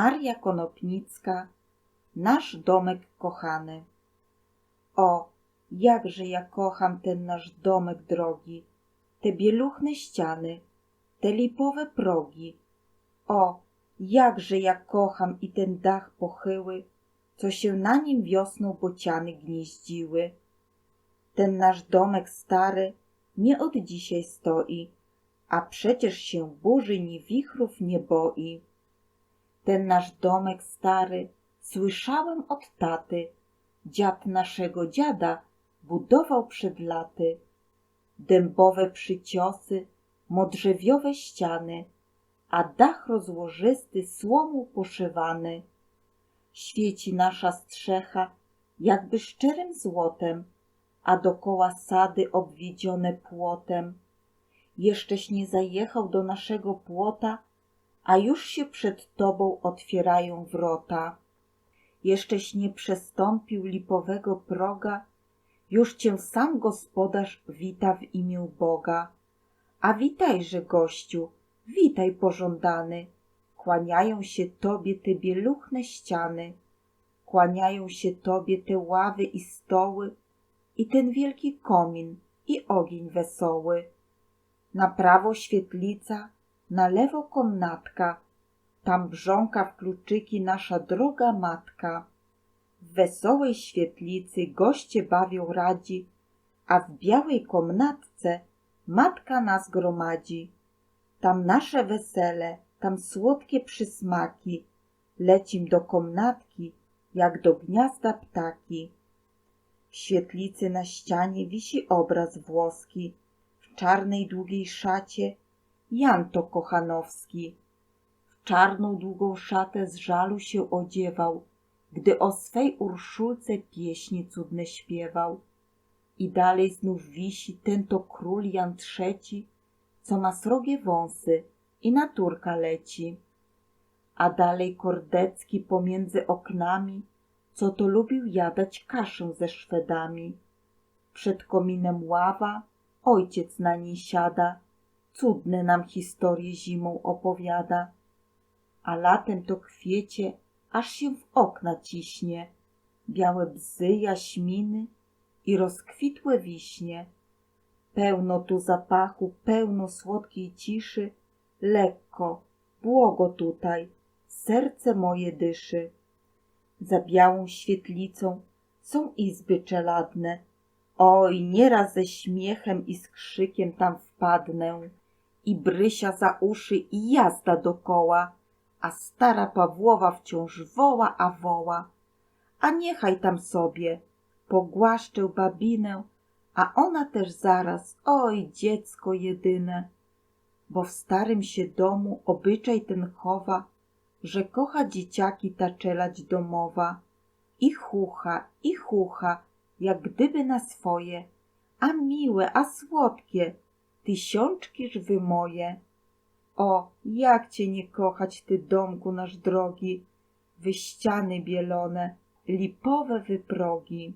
Maria Konopnicka, nasz domek kochany. O, jakże ja kocham ten nasz domek drogi, te bieluchne ściany, te lipowe progi. O, jakże ja kocham i ten dach pochyły, co się na nim wiosną bociany gnieździły. Ten nasz domek stary nie od dzisiaj stoi, a przecież się burzy ni wichrów nie boi. Ten nasz domek stary słyszałem od taty, dziad naszego dziada budował przed laty. Dębowe przyciosy, modrzewiowe ściany, a dach rozłożysty słomą poszywany. Świeci nasza strzecha jakby szczerym złotem, a dokoła sady obwiedzione płotem. Jeszcześ nie zajechał do naszego płota, a już się przed tobą otwierają wrota. Jeszcześ nie przestąpił lipowego proga, już cię sam gospodarz wita w imię Boga. A witajże, gościu, witaj pożądany. Kłaniają się tobie te bieluchne ściany, kłaniają się tobie te ławy i stoły, i ten wielki komin, i ogień wesoły. Na prawo świetlica, na lewo komnatka, tam brząka w kluczyki nasza droga matka. W wesołej świetlicy goście bawią radzi, a w białej komnatce matka nas gromadzi. Tam nasze wesele, tam słodkie przysmaki, lecim do komnatki, jak do gniazda ptaki. W świetlicy na ścianie wisi obraz włoski, w czarnej długiej szacie Jan to Kochanowski. W czarną długą szatę z żalu się odziewał, gdy o swej Urszulce pieśni cudne śpiewał. I dalej znów wisi ten to król Jan trzeci, co ma srogie wąsy i naturka leci. A dalej Kordecki pomiędzy oknami, co to lubił jadać kaszę ze Szwedami. Przed kominem ława, ojciec na niej siada, cudne nam historie zimą opowiada. A latem to kwiecie, aż się w okna ciśnie, białe bzy, jaśminy i rozkwitłe wiśnie. Pełno tu zapachu, pełno słodkiej ciszy, lekko, błogo tutaj, serce moje dyszy. Za białą świetlicą są izby czeladne. Oj, nieraz ze śmiechem i z krzykiem tam wpadnę. I Brysia za uszy i jazda dokoła, a stara Pawłowa wciąż woła, a woła. A niechaj tam sobie, pogłaszczę babinę, a ona też zaraz, oj, dziecko jedyne. Bo w starym się domu obyczaj ten chowa, że kocha dzieciaki ta czelać domowa i chucha, i chucha, jak gdyby na swoje, a miłe, a słodkie, tysiączkiż wy moje. O, jak cię nie kochać, ty domku nasz drogi, wy ściany bielone, lipowe wyprogi.